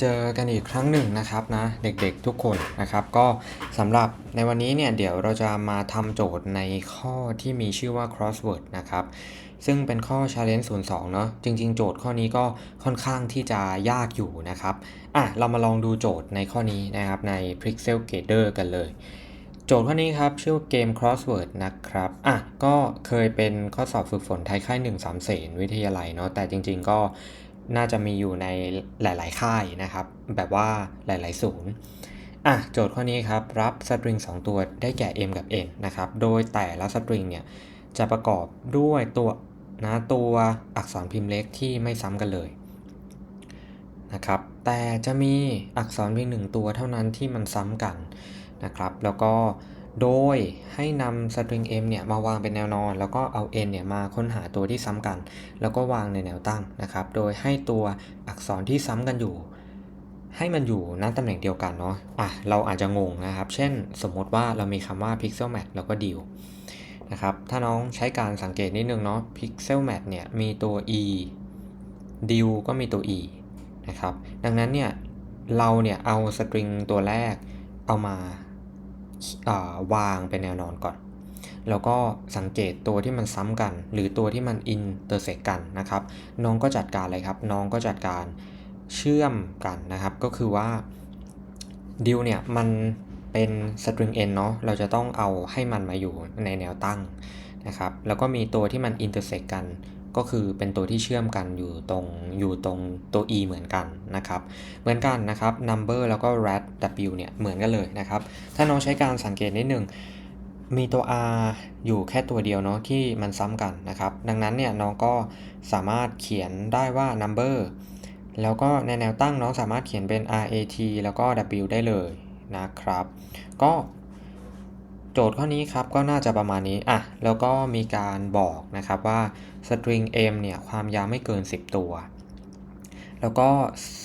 เจอกันอีกครั้งหนึ่งนะครับนะเด็กๆทุกคนนะครับ ก็สำหรับในวันนี้เนี่ยเดี๋ยวเราจะมาทำโจทย์ในข้อที่มีชื่อว่า crossword นะครับ ซึ่งเป็นข้อ challenge 02เนาะจริง ๆ โจทย์ข้อนี้ก็ค่อนข้างที่จะยากอยู่นะครับอะเรามาลองดูโจทย์ในข้อนี้นะครับใน Pixel Gator กันเลย โจทย์ข้อนี้ครับชื่อเกม crossword นะครับอะก็เคยเป็นข้อสอบฝึกฝนไทยค่าย1 3เสนวิทยาลัยเนาะแต่จริง ๆ ก็ น่าจะมีอยู่ในหลาย ๆ ค่ายนะครับ แบบว่าหลาย ๆ ศูนย์อะโจทย์ข้อนี้ครับ รับสตริง 2 ตัวได้แก่ m กับ n นะครับ โดยแต่ละสตริงเนี่ยจะประกอบด้วยตัวนะตัวอักษรพิมพ์เล็กที่ไม่ซ้ำกันเลยนะครับ แต่จะมีอักษรเพียงหนึ่งตัวเท่านั้นที่มันซ้ำกันนะครับ แล้วก็ โดยให้นำสตริง m เนี่ยมาวางเป็นแนวนอน แล้วก็เอา n เนี่ยมาค้นหาตัวที่ซ้ำกัน แล้วก็วางในแนวตั้งนะครับ โดยให้ตัวอักษรที่ซ้ำกันอยู่ ให้มันอยู่ณตำแหน่งเดียวกันเนาะอะเราอาจจะงงนะครับ เช่นสมมติว่าเรามีคำว่า pixel match แล้วก็ deal นะครับ ถ้าน้องใช้การสังเกตนิดนึงเนาะ pixel match เนี่ยมีตัว e deal ก็มีตัว e นะครับ ดังนั้นเนี่ยเราเนี่ยเอาสตริงตัวแรกเอามาอ่า วางเป็นแนวนอนก่อน แล้วก็สังเกตตัวที่มันซ้ำกัน หรือตัวที่มันอินเตอร์เซกกันนะครับ น้องก็จัดการเลยครับ น้องก็จัดการเชื่อมกันนะครับ ก็คือว่าดิวเนี่ยมันเป็นสตริง n เนาะ เราจะต้องเอาให้มันมาอยู่ในแนวตั้งนะครับ แล้วก็มีตัวที่มันอินเตอร์เซกกัน ก็คือเป็นตัวที่เชื่อมกันอยู่ตรงอยู่ตรงตัว e เหมือนกันนะครับ เหมือนกันนะครับ number แล้วก็ rat w เนี่ยเหมือนกันเลยนะครับ ถ้าน้องใช้การสังเกตนิดนึงมีตัว r อยู่แค่ตัวเดียวเนาะที่มันซ้ำกันนะครับ ดังนั้นเนี่ยน้องก็สามารถเขียนได้ว่า number แล้วก็ในแนวตั้งน้องสามารถเขียนเป็น rat แล้วก็ w ได้เลยนะครับ ก็ โจทย์ข้อนี้ครับก็น่าจะประมาณนี้อะแล้วก็มีการบอกนะครับว่า string m เนี่ยความยาวไม่เกิน 10 ตัว แล้วก็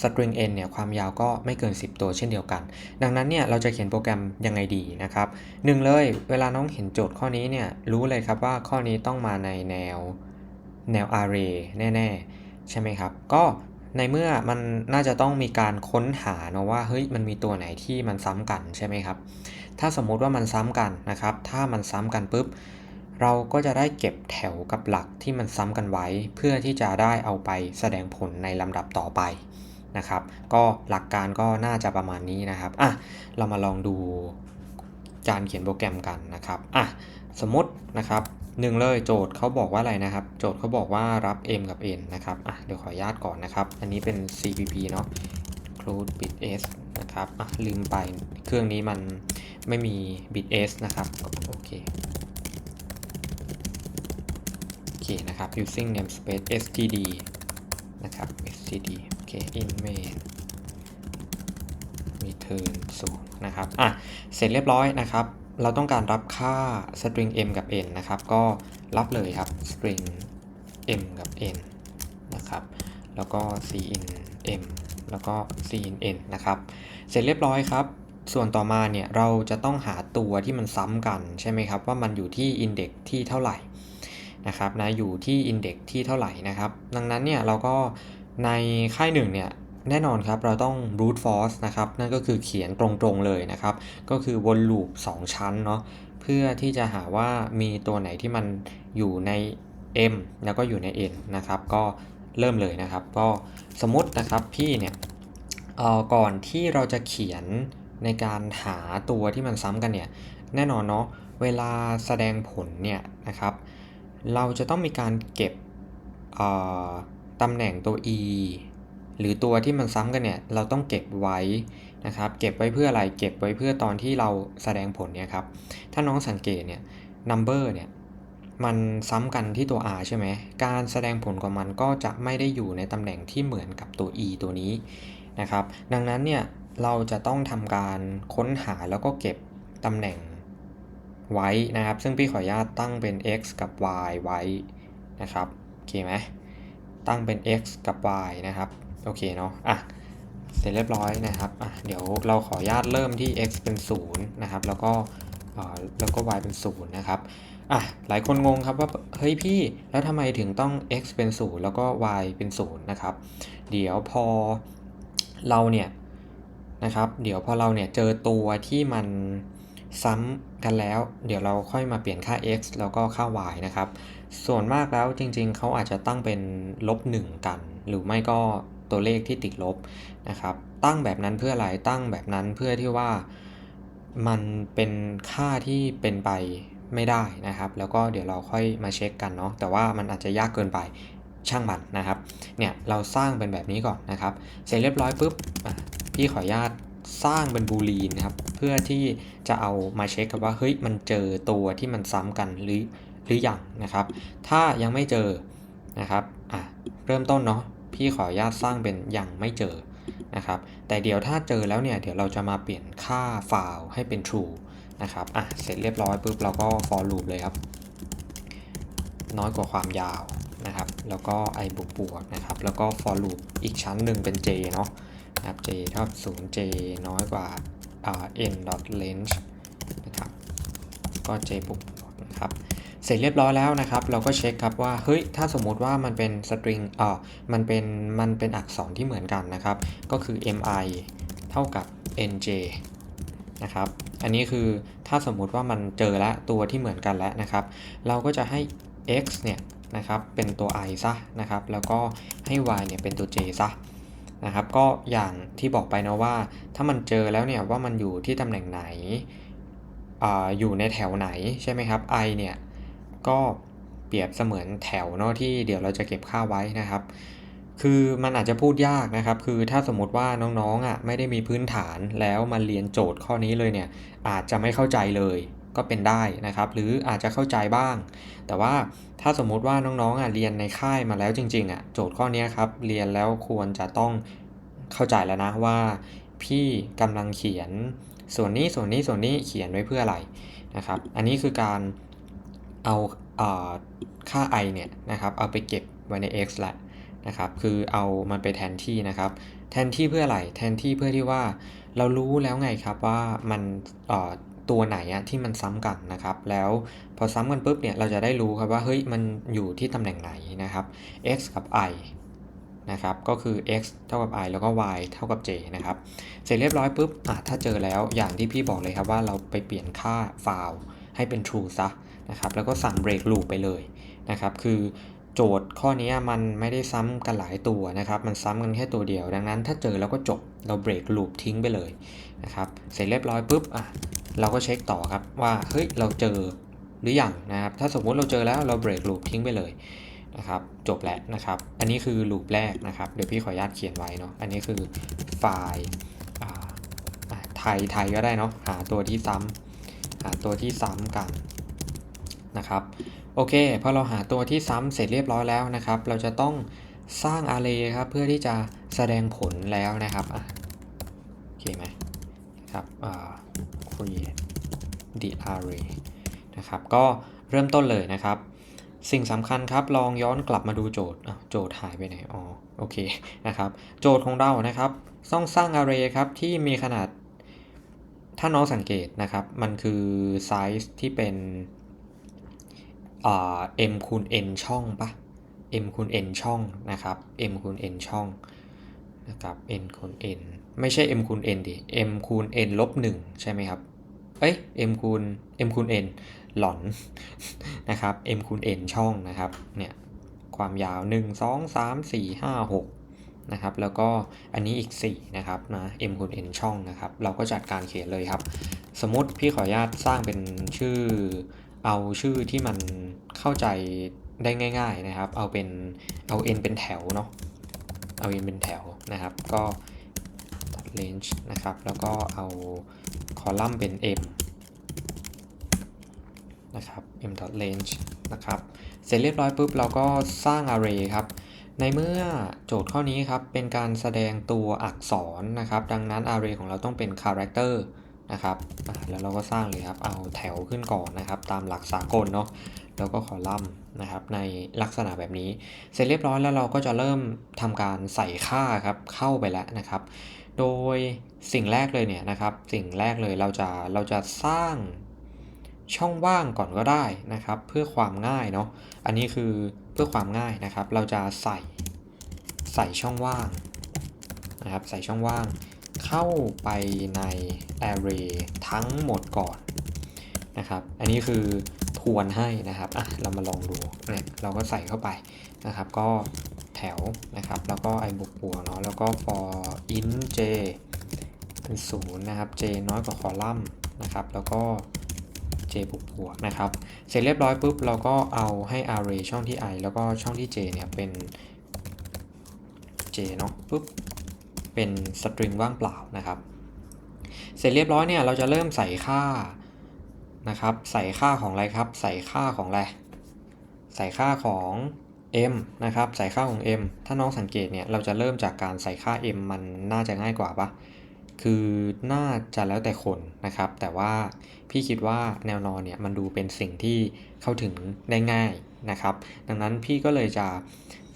string n เนี่ยความยาวก็ไม่เกิน 10 ตัวเช่นเดียวกัน ดังนั้นเนี่ยเราจะเขียนโปรแกรมยังไงดีนะครับหนึ่งเลยเวลาน้องเห็นโจทย์ข้อนี้เนี่ยรู้เลยครับว่าข้อนี้ต้องมาในแนวแนว array แน่ ๆ ใช่ไหมครับ ก็ ในเมื่อมันน่าจะต้องมีการค้นหาเนาะว่าเฮ้ยมันมีตัวไหนที่มันซ้ำกันใช่ไหมครับ ถ้าสมมุติว่ามันซ้ำกันนะครับ ถ้ามันซ้ำกันปุ๊บ เราก็จะได้เก็บแถวกับหลักที่มันซ้ำกันไว้ เพื่อที่จะได้เอาไปแสดงผลในลำดับต่อไปนะครับ ก็หลักการก็น่าจะประมาณนี้นะครับอะเรามาลองดูการเขียนโปรแกรมกันนะครับอะสมมตินะครับ หนึ่งเลยโจทย์เขาบอกว่าอะไรนะครับ โจทย์เขาบอกว่ารับ m กับ n นะครับอะเดี๋ยวขออนุญาตก่อนนะครับ อันนี้เป็น cpp เนาะ include bit s นะครับอะลืมไปเครื่องนี้มันไม่มี bit s นะครับโอเคโอเคนะครับ using namespace std นะครับ std โอเค in main return 0นะครับอะเสร็จเรียบร้อยนะครับ เราต้องการรับค่า string m กับ n นะครับ ก็รับเลยครับ string m กับ n นะครับ แล้วก็ cin m แล้วก็ cin n นะครับ เสร็จเรียบร้อยครับ ส่วนต่อมาเนี่ยเราจะต้องหาตัวที่มันซ้ำกันใช่ไหมครับ ว่ามันอยู่ที่ index ที่เท่าไหร่นะครับนะอยู่ที่ index ที่เท่าไหร่นะครับ ดังนั้นเนี่ยเราก็ในค่ายหนึ่งเนี่ย แน่นอนครับเราต้อง brute force นะครับ นั่นก็คือเขียนตรงๆเลยนะครับ ก็คือวนลูป 2 ชั้นเนาะเพื่อที่จะหาว่ามีตัวไหนที่มันอยู่ใน m แล้วก็อยู่ใน n นะครับ ก็เริ่มเลยนะครับ ก็สมมตินะครับพี่เนี่ยก่อนที่เราจะเขียนในการหาตัวที่มันซ้ำกันเนี่ยแน่นอนเนาะเวลาแสดงผลเนี่ยนะครับ เราจะต้องมีการเก็บตำแหน่งตัว e หรือตัวที่มันซ้ำกันเนี่ยเราต้องเก็บไว้นะครับ เก็บไว้เพื่ออะไรเก็บไว้เพื่อตอนที่เราแสดงผลเนี่ยครับถ้าน้องสังเกตเนี่ย number เนี่ยมันซ้ำกันที่ตัว r ใช่ไหมการแสดงผลของมันก็จะไม่ได้อยู่ในตำแหน่งที่เหมือนกับตัว e ตัวนี้นะครับ ดังนั้นเนี่ยเราจะต้องทำการค้นหาแล้วก็เก็บตำแหน่งไว้นะครับ ซึ่งพี่ขออนุญาตตั้งเป็น x กับ y ไว้นะครับโอเคไหมตั้งเป็น x กับ y นะครับ โอเคเนาะอะเสร็จเรียบร้อยนะครับอะเดี๋ยวเราขออนุญาตเริ่มที่ x เป็น 0 นะครับ แล้วก็แล้วก็ y เป็น 0 นะครับอะหลายคนงงครับว่า เฮ้ยพี่ แล้วทำไมถึงต้อง x เป็น 0 แล้วก็ y เป็น 0 นะครับ เดี๋ยวพอเราเนี่ยนะครับ เดี๋ยวพอเราเนี่ยเจอตัวที่มันซ้ำกันแล้ว เดี๋ยวเราค่อยมาเปลี่ยนค่า x แล้วก็ค่า y นะครับ ส่วนมากแล้วจริงๆ เขาอาจจะตั้งเป็นลบ1กัน หรือไม่ก็ ตัวเลขที่ติดลบนะครับ ตั้งแบบนั้นเพื่ออะไรตั้งแบบนั้นเพื่อที่ว่ามันเป็นค่าที่เป็นไปไม่ได้นะครับ แล้วก็เดี๋ยวเราค่อยมาเช็คกันเนาะแต่ว่ามันอาจจะยากเกินไปช่างมันนะครับเนี่ยเราสร้างเป็นแบบนี้ก่อนนะครับ เสร็จเรียบร้อยปุ๊บพี่ขออนุญาตสร้างเป็นบูลีนนะครับ เพื่อที่จะเอามาเช็คกันว่าเฮ้ยมันเจอตัวที่มันซ้ำกันหรือหรืออยังนะครับ ถ้ายังไม่เจอนะครับอะเริ่มต้นเนาะ พี่ขออนุญาตสร้างเป็นยังไม่เจอนะครับ แต่เดี๋ยวถ้าเจอแล้วเนี่ย เดี๋ยวเราจะมาเปลี่ยนค่าไฟล์ให้เป็น true นะครับ อะ เสร็จเรียบร้อยปุ๊บเราก็ for loop เลยครับ น้อยกว่าความยาวนะครับ แล้วก็ i บวกบวกนะครับ แล้วก็ for loop อีกชั้นหนึ่งเป็น j เนาะนะครับ j เท่ากับ0 j น้อยกว่า n dot length นะครับ ก็ j บวกบวกนะครับ เสร็จเรียบร้อยแล้วนะครับ เราก็เช็คครับว่าเฮ้ยถ้าสมมุติว่ามันเป็นสตริงอ่ามันเป็นมันเป็นอักษรที่เหมือนกันนะครับ ก็คือ mi เท่ากับ nj นะครับ อันนี้คือถ้าสมมุติว่ามันเจอแล้วตัวที่เหมือนกันแล้วนะครับ เราก็จะให้ x เนี่ยนะครับเป็นตัว i ซะนะครับ แล้วก็ให้ y เนี่ยเป็นตัว j ซะนะครับ ก็อย่างที่บอกไปนะว่า ถ้ามันเจอแล้วเนี่ยว่ามันอยู่ที่ตำแหน่งไหนออยู่ในแถวไหนใช่ไหมครับ i เนี่ย ก็เปรียบเสมือนแถวเนาะที่เดี๋ยวเราจะเก็บค่าไว้นะครับ คือมันอาจจะพูดยากนะครับ คือถ้าสมมติว่าน้องๆอะไม่ได้มีพื้นฐานแล้วมาเรียนโจทย์ข้อนี้เลยเนี่ยอาจจะไม่เข้าใจเลยก็เป็นได้นะครับ หรืออาจจะเข้าใจบ้าง แต่ว่าถ้าสมมุติว่าน้องๆอะเรียนในค่ายมาแล้วจริงๆอะโจทย์ข้อนี้ครับเรียนแล้วควรจะต้องเข้าใจแล้วนะว่า พี่กำลังเขียนส่วนนี้ส่วนนี้ส่วนนี้เขียนไว้เพื่ออะไรนะครับ อันนี้คือการ เอาค่า i เนี่ยนะครับเอาไปเก็บไว้ใน x แหละนะครับคือเอามันไปแทนที่นะครับ แทนที่เพื่ออะไรแทนที่เพื่อที่ว่าเรารู้แล้วไงครับว่ามันตัวไหนอะที่มันซ้ำกันนะครับ แล้วพอซ้ำกันปุ๊บเนี่ยเราจะได้รู้ครับว่าเฮ้ยมันอยู่ที่ตำแหน่งไหนนะครับ x กับ i นะครับก็คือ x เท่ากับ i แล้วก็ y เท่ากับ j นะครับ เสร็จเรียบร้อยปุ๊บอะถ้าเจอแล้วอย่างที่พี่บอกเลยครับว่าเราไปเปลี่ยนค่า file ให้เป็น true ซะ นะครับแล้วก็สั่ง break loop ไปเลยนะครับคือโจทย์ข้อนี้มันไม่ได้ซ้ำกันหลายตัวนะครับ มันซ้ำกันแค่ตัวเดียว ดังนั้นถ้าเจอแล้วก็จบเรา break loop ทิ้งไปเลยนะครับเสร็จเรียบร้อยปุ๊บอะเราก็เช็คต่อครับว่าเฮ้ยเราเจอหรืออยังนะครับถ้าสมมุติเราเจอแล้วเรา break loop ทิ้งไปเลยนะครับจบแล้วนะครับ อันนี้คือ loop แรกนะครับ เดี๋ยวพี่ขออนุญาตเขียนไว้เนาะอันนี้คือไฟล์ไทยไทยก็ได้เนาะหาตัวที่ซ้ำหาตัวที่ซ้ำกัน นะครับโอเคพอเราหาตัวที่ซ้ำเสร็จเรียบร้อยแล้วนะครับ เราจะต้องสร้าง array ครับเพื่อที่จะแสดงผลแล้วนะครับโอเคไหมครับ create the array นะครับก็เริ่มต้นเลยนะครับ สิ่งสำคัญครับลองย้อนกลับมาดูโจทย์โจทย์หายไปไหนอ๋อโอเคนะครับ โจทย์ของเรานะครับ ต้องสร้าง array ครับที่มีขนาดถ้าน้องสังเกตนะครับ มันคือไซส์ที่เป็น m คูณ n ช่องปะ m คูณ n ช่องนะครับ m คูณ n ช่องนะครับ n คูณ n ไม่ใช่ m คูณ n ดิ m คูณ n ลบ1ใช่ไหมครับ เอ้ย m คูณ m คูณ n หลอนนะครับ m คูณ n ช่องนะครับ เนี่ยความยาว 1 2 3 4 5 6นะครับ แล้วก็อันนี้อีก 4 นะครับนะ m คูณ n ช่องนะครับ เราก็จัดการเขียนเลยครับ สมมติพี่ขออนุญาตสร้างเป็นชื่อ เอาชื่อที่มันเข้าใจได้ง่าย ๆนะครับ เอาเป็นเอา n เป็นแถวเนาะเอา n เป็นแถวนะครับ ก็ range นะครับ แล้วก็เอาคอลัมน์เป็น m นะครับ m range นะครับ เสร็จเรียบร้อยปุ๊บเราก็สร้าง array ครับ ในเมื่อโจทย์ข้อนี้ครับ เป็นการแสดงตัวอักษรนะครับ ดังนั้น array ของเราต้องเป็น character นะครับแล้วเราก็สร้างเลยครับเอาแถวขึ้นก่อนนะครับ ตามหลักสากลเนาะแล้วก็คอลัมน์นะครับในลักษณะแบบนี้ เสร็จเรียบร้อยแล้วเราก็จะเริ่มทำการใส่ค่าครับเข้าไปแล้วนะครับ โดยสิ่งแรกเลยเนี่ยนะครับสิ่งแรกเลยเราจะเราจะสร้างช่องว่างก่อนก็ได้นะครับ เพื่อความง่ายเนาะอันนี้คือเพื่อความง่ายนะครับ เราจะใส่ใส่ช่องว่างนะครับใส่ช่องว่าง เข้าไปใน array ทั้งหมดก่อนนะครับ อันนี้คือทวนให้นะครับอะเรามาลองดูเนี่ยเราก็ใส่เข้าไปนะครับ ก็แถวนะครับ แล้วก็ i บวกบวกเนาะแล้วก็ for int j เป็นศูนย์นะครับ j น้อยกว่าคอลัมน์นะครับ แล้วก็ j บวกบวกนะครับ เสร็จเรียบร้อยปุ๊บเราก็เอาให้ array ช่องที่ i แล้วก็ช่องที่ j เนี่ยเป็น j เนาะปุ๊บ เป็นสตริงว่างเปล่านะครับ เสร็จเรียบร้อยเนี่ยเราจะเริ่มใส่ค่านะครับ ใส่ค่าของอะไรครับ ใส่ค่าของอะไรใส่ค่าของ m นะครับ ใส่ค่าของ m ถ้าน้องสังเกตเนี่ย เราจะเริ่มจากการใส่ค่า m มันน่าจะง่ายกว่าปะคือน่าจะแล้วแต่คนนะครับ แต่ว่าพี่คิดว่าแนวนอนเนี่ยมันดูเป็นสิ่งที่เข้าถึงได้ง่ายนะครับ ดังนั้นพี่ก็เลยจะ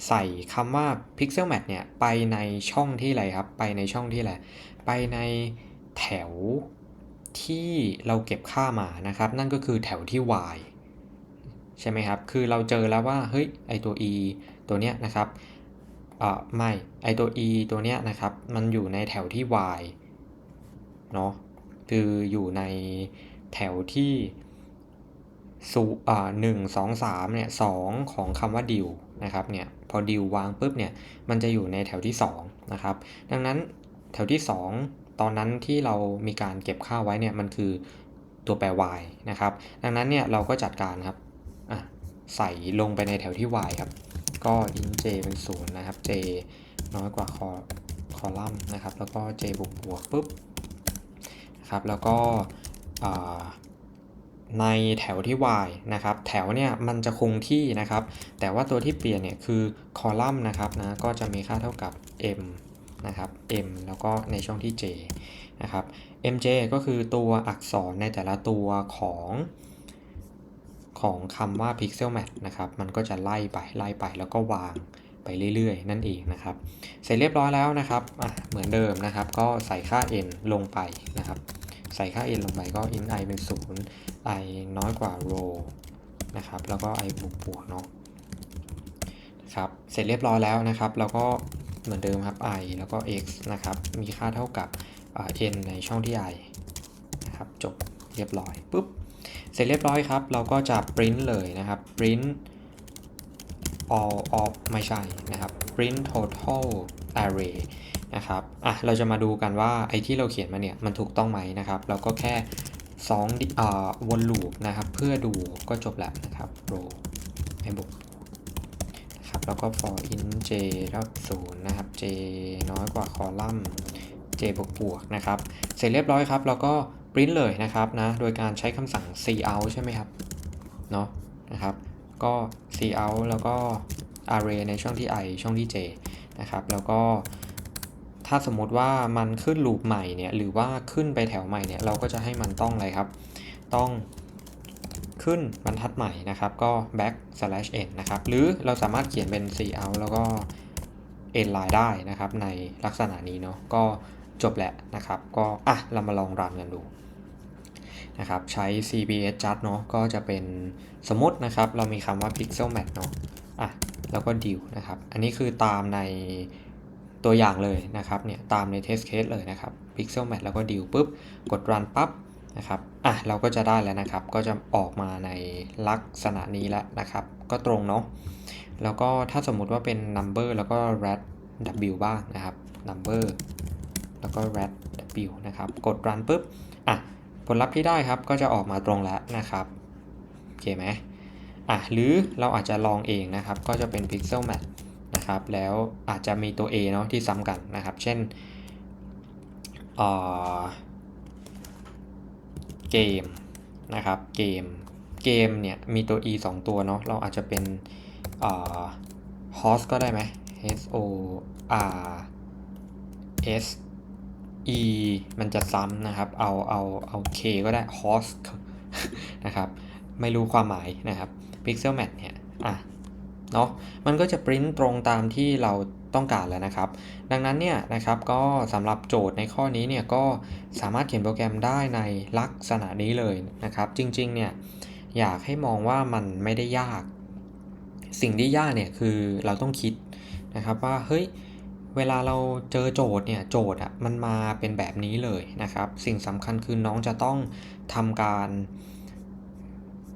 ใส่คำว่า pixel match เนี่ยไปในช่องที่อะไรครับ ไปในช่องที่อะไร ไปในแถวที่เราเก็บค่ามานะครับ นั่นก็คือแถวที่ y ใช่ไหมครับ คือเราเจอแล้วว่า เฮ้ย ไอตัว e ตัวเนี้ยนะครับอ่าไม่ ไอตัว e ตัวเนี้ยนะครับ มันอยู่ในแถวที่ y เนาะ คืออยู่ในแถวที่ สูอ่าหนึ่งสองสามเนี่ยสองของคำว่าดิวนะครับเนี่ยพอดิววางปุ๊บเนี่ยมันจะอยู่ในแถวที่2นะครับดังนั้นแถวที่ 2 ตอนนั้นที่เรามีการเก็บค่าไว้เนี่ยมันคือตัวแปร y นะครับดังนั้นเนี่ยเราก็จัดการครับใส่ลงไปในแถวที่ y ครับก็ int j เป็น0นะครับ j น้อยกว่าคอคอลัมน์นะครับแล้วก็ j บวกบวกปุ๊บนะครับแล้วก็ ในแถวที่ y นะครับ แถวเนี่ยมันจะคงที่นะครับ แต่ว่าตัวที่เปลี่ยนเนี่ยคือคอลัมน์นะครับนะก็จะมีค่าเท่ากับ m นะครับ m แล้วก็ในช่องที่ j นะครับ mj ก็คือตัวอักษรในแต่ละตัวของของคำว่า pixel match นะครับ มันก็จะไล่ไปไล่ไปแล้วก็วางไปเรื่อยๆ นั่นเองนะครับ เสร็จเรียบร้อยแล้วนะครับ เหมือนเดิมนะครับ ก็ใส่ค่า n ลงไปนะครับ ใส่ค่า n ลงไปก็ int i เป็น 0 i น้อยกว่า row นะครับ แล้วก็ i บวกบวกเนาะครับ เสร็จเรียบร้อยแล้วนะครับ แล้วก็เหมือนเดิมครับ i แล้วก็ x นะครับ มีค่าเท่ากับ n ในช่องที่ i นะครับ จบเรียบร้อยปุ๊บ เสร็จเรียบร้อยครับ เราก็จะ print เลยนะครับ print all of ไม่ใช่นะครับ print total array นะครับ อะ เราจะมาดูกันว่าไอ้ที่เราเขียนมาเนี่ย มันถูกต้องไหมนะครับ เราก็แค่ 2อ่าวนลูปนะครับ เพื่อดูก็จบแล้วนะครับ row ให้บุกนะครับแล้วก็ for int j เท่า0นะครับ j น้อยกว่าคอลัมน์ j บวกบวกนะครับ เสร็จเรียบร้อยครับ เราก็ print เลยนะครับนะโดยการใช้คำสั่ง cout ใช่ไหมครับเนาะนะครับก็ cout แล้วก็ array ในช่องที่ i ช่องที่ j นะครับแล้วก็ ถ้าสมมติว่ามันขึ้นลูปใหม่เนี่ยหรือว่าขึ้นไปแถวใหม่เนี่ยเราก็จะให้มันต้องอะไรครับ ต้องขึ้นบรรทัดใหม่นะครับ ก็ back slash n นะครับ หรือเราสามารถเขียนเป็น cout แล้วก็ n line ได้นะครับ ในลักษณะนี้เนาะก็จบแหละนะครับ ก็อะเรามาลองรันกันดูนะครับ ใช้ cps just เนาะก็จะเป็นสมมตินะครับ เรามีคำว่า pixel match เนาะอะแล้วก็ deal นะครับ อันนี้คือตามใน ตัวอย่างเลยนะครับเนี่ยตามใน test case เลยนะครับ pixel match แล้วก็ deal ปุ๊บ กด run ปั๊บนะครับอะเราก็จะได้แล้วนะครับ ก็จะออกมาในลักษณะนี้แล้วนะครับ ก็ตรงเนาะแล้วก็ถ้าสมมุติว่าเป็น number แล้วก็ rat w บ้างนะครับ number แล้วก็ rat w นะครับ กด run ปุ๊บอะผลลัพธ์ที่ได้ครับก็จะออกมาตรงแล้วนะครับโอเคไหมอะหรือเราอาจจะลองเองนะครับ ก็จะเป็น pixel match นะครับ แล้วอาจจะมีตัว A เนาะที่ซ้ำกันนะครับ เช่นเกมนะครับ เกม เกมเนี่ยมีตัว e 2 ตัวเนาะ เราอาจจะเป็น host ก็ได้ไหม h o r s e มันจะซ้ำนะครับ เอา เอา เอา k ก็ได้ host นะครับ ไม่รู้ความหมายนะครับ pixel match เนี่ย อะ เนาะมันก็จะปริ้นตรงตามที่เราต้องการแล้วนะครับ ดังนั้นเนี่ยนะครับก็สำหรับโจทย์ในข้อนี้เนี่ยก็สามารถเขียนโปรแกรมได้ในลักษณะนี้เลยนะครับ จริงๆเนี่ยอยากให้มองว่ามันไม่ได้ยาก สิ่งที่ยากเนี่ยคือเราต้องคิดนะครับว่าเฮ้ยเวลาเราเจอโจทย์เนี่ยโจทย์อะมันมาเป็นแบบนี้เลยนะครับ สิ่งสำคัญคือน้องจะต้องทำการ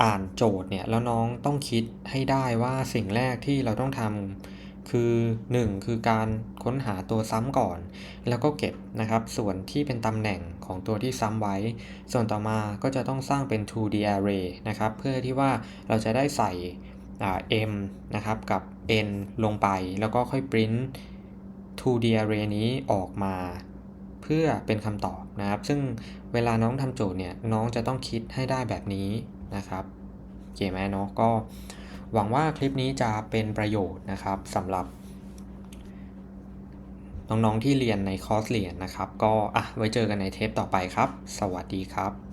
อ่านโจทย์เนี่ยแล้วน้องต้องคิดให้ได้ว่าสิ่งแรกที่เราต้องทำคือ 1 คือการค้นหาตัวซ้ำก่อน แล้วก็เก็บนะครับส่วนที่เป็นตำแหน่งของตัวที่ซ้ำไว้ ส่วนต่อมาก็จะต้องสร้างเป็น 2D array นะครับเพื่อที่ว่าเราจะได้ใส่ m นะครับกับ n ลงไปแล้วก็ค่อย print 2D array นี้ออกมาเพื่อเป็นคำตอบนะครับ ซึ่งเวลาน้องทำโจทย์เนี่ยน้องจะต้องคิดให้ได้แบบนี้ นะครับโอเคไหมเนาะก็หวังว่าคลิปนี้จะเป็นประโยชน์นะครับสำหรับ น้องๆที่เรียนในคอร์สเรียนนะครับ ก็อะไว้เจอกันในเทปต่อไปครับ สวัสดีครับ